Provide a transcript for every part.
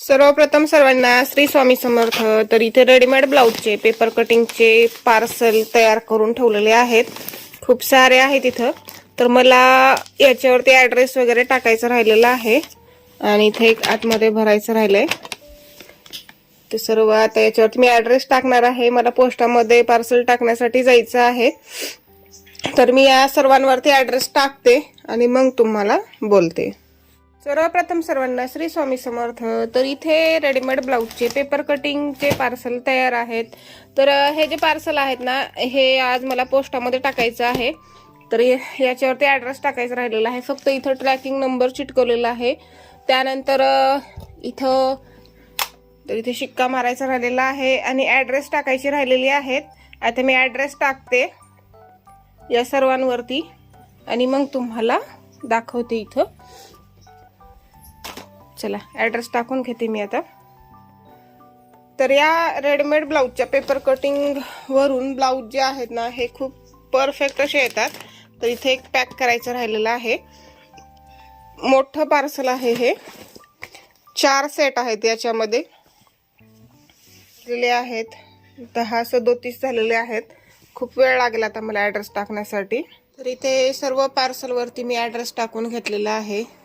सर्वप्रथम सर्वांना श्री स्वामी समर्थ तर इथे रेडीमेड ब्लाऊजचे पेपर कटिंगचे पार्सल तयार करून ठेवलेले आहेत. खूप सारे आहेत इथं. तर मला याच्यावरती ॲड्रेस वगैरे टाकायचं राहिलेलं आहे. आणि इथे एक आतमध्ये भरायचं राहिलंय. ते सर्व आता याच्यावरती मी ॲड्रेस टाकणार आहे. मला पोस्टामध्ये पार्सल टाकण्यासाठी जायचं आहे. तर मी या सर्वांवरती ॲड्रेस टाकते आणि मग तुम्हाला बोलते. सर्वप्रथम सर्वांना श्री स्वामी समर्थ. तर इथे रेडीमेड ब्लाऊजचे पेपर कटिंगचे पार्सल तयार आहेत. तर हे जे पार्सल आहेत ना हे आज मला पोस्टामध्ये टाकायचं आहे. तर याच्यावरती ॲड्रेस टाकायचा राहिलेला आहे. फक्त इथं ट्रॅकिंग नंबर चिटकवलेला आहे. त्यानंतर इथं तर इथे शिक्का मारायचा राहिलेला आहे आणि ॲड्रेस टाकायची राहिलेली आहेत. आता मी ॲड्रेस टाकते या सर्वांवरती आणि मग तुम्हाला दाखवते इथं. चला ॲड्रेस टाकून घेते मी आता. तर या रेडीमेड ब्लाऊजच्या पेपर कटिंगवरून ब्लाऊज जे आहेत ना हे खूप परफेक्ट असे येतात. तर इथे एक पॅक करायचं राहिलेलं आहे. मोठं पार्सल आहे हे. चार सेट आहेत याच्यामध्ये. आहेत. दहा सदोतीस झालेले आहेत. खूप वेळ लागेल आता मला ॲड्रेस टाकण्यासाठी. तर इथे सर्व पार्सलवरती मी ॲड्रेस टाकून घेतलेला आहे.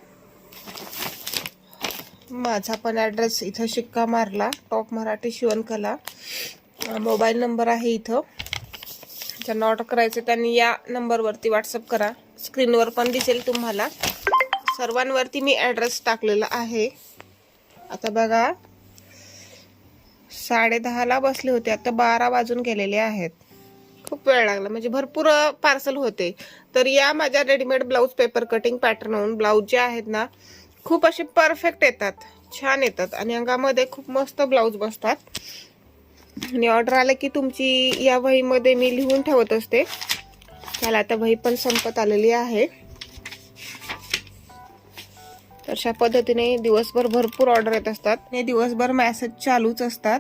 माझा पण ॲड्रेस इथं शिक्का मारला. टॉप मराठी शिवणकला. मोबाईल नंबर आहे इथं. ज्यांना ऑर्डर करायचं त्यांनी या नंबरवरती व्हॉट्सअप करा. स्क्रीनवर पण दिसेल तुम्हाला. सर्वांवरती मी ॲड्रेस टाकलेला आहे. आता बघा. साडे दहाला बसले होते. आता बारा वाजून गेलेले आहेत. खूप वेळ लागला. म्हणजे भरपूर पार्सल होते. तर या माझ्या रेडीमेड ब्लाऊज पेपर कटिंग पॅटर्नहून ब्लाऊज जे आहेत ना खूप असे परफेक्ट येतात. छान येतात. आणि अंगामध्ये खूप मस्त ब्लाऊज बसतात. आणि ऑर्डर आलं की तुमची या वहीमध्ये मी लिहून ठेवत असते. त्याला आता वही पण संपत आलेली आहे. तर अशा पद्धतीने दिवसभर भरपूर ऑर्डर येत असतात. आणि दिवसभर मॅसेज चालूच असतात.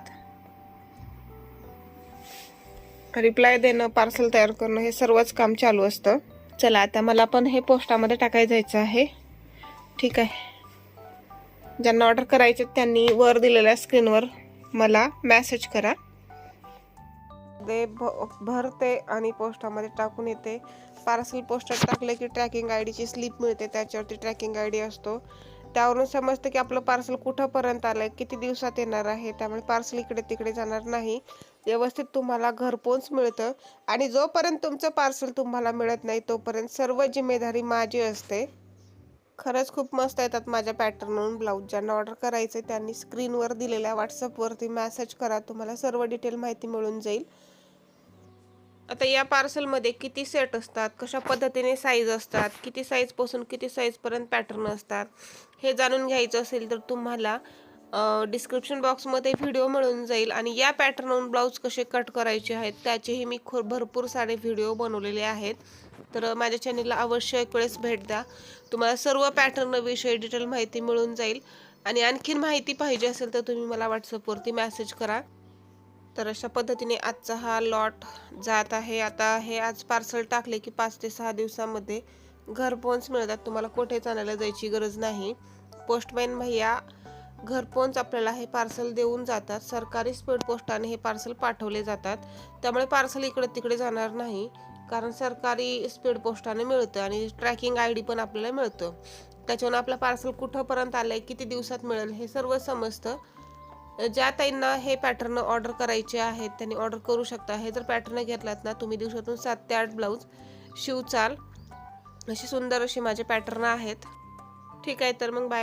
रिप्लाय देणं पार्सल तयार करणं हे सर्वच काम चालू असतं. चला आता मला पण हे पोस्टामध्ये टाकायला जायचं आहे. ठीक आहे. ज्यांना ऑर्डर करायचे त्यांनी वर दिलेल्या स्क्रीनवर मला मॅसेज करा. ते भ- भरते आणि पोस्टामध्ये टाकून येते. पार्सल पोस्टात टाकले की ट्रॅकिंग आय डीची स्लिप मिळते त्याच्यावरती ट्रॅकिंग आय डी असतो. त्यावरून समजतं की आपलं पार्सल कुठंपर्यंत आलंय किती दिवसात येणार आहे त्यामुळे पार्सल इकडे तिकडे जाणार नाही. व्यवस्थित तुम्हाला घरपोच मिळतं आणि जोपर्यंत तुमचं पार्सल तुम्हाला मिळत नाही तोपर्यंत सर्व जिम्मेदारी माझी असते. खरंच खूप मस्त येतात माझ्या पॅटर्नवरून ब्लाऊज. ज्यांना ऑर्डर करायचं आहे त्यांनी स्क्रीनवर दिलेल्या व्हॉट्सअपवरती मॅसेज करा तुम्हाला सर्व डिटेल माहिती मिळून जाईल. आता या पार्सलमध्ये किती सेट असतात कशा पद्धतीने साईज असतात किती साईजपासून किती साईजपर्यंत पॅटर्न असतात हे जाणून घ्यायचं असेल तर तुम्हाला डिस्क्रिप्शन बॉक्समध्ये व्हिडिओ मिळून जाईल आणि या पॅटर्नवरून ब्लाऊज कसे कट करायचे आहेत त्याचेही मी खूप भरपूर सारे व्हिडिओ बनवलेले आहेत. तर माझ्या चॅनलला अवश्य एक वेळेस भेट द्या. तुम्हाला सर्व पॅटर्नविषयी डिटेल माहिती मिळून जाईल. आणि आणखीन माहिती पाहिजे असेल तर तुम्ही मला व्हॉट्सअपवरती मेसेज करा. तर अशा पद्धतीने आजचा हा लॉट जात आहे. आता हे आज पार्सल टाकले की पाच ते सहा दिवसामध्ये घरपोच मिळतात. तुम्हाला कुठेच आणायला जायची गरज नाही. पोस्टमॅन भैया घरपोच आपल्याला हे पार्सल देऊन जातात. सरकारी स्पीड पोस्टाने हे पार्सल पाठवले जातात. त्यामुळे पार्सल इकडे तिकडे जाणार नाही. कारण सरकारी स्पीड पोस्टाने मिळतं आणि ट्रॅकिंग आय डी पण आपल्याला मिळतं. त्याच्यावरून आपलं पार्सल कुठंपर्यंत आलं आहे किती दिवसात मिळेल हे सर्व समजतं. ज्या ताईंना हे पॅटर्न ऑर्डर करायचे आहेत त्यांनी ऑर्डर करू शकता. हे जर पॅटर्न घेतलात ना तुम्ही दिवसातून सात ते आठ ब्लाऊज शिवचाल. अशी सुंदर अशी माझे पॅटर्न आहेत. ठीक आहे तर मग बाय.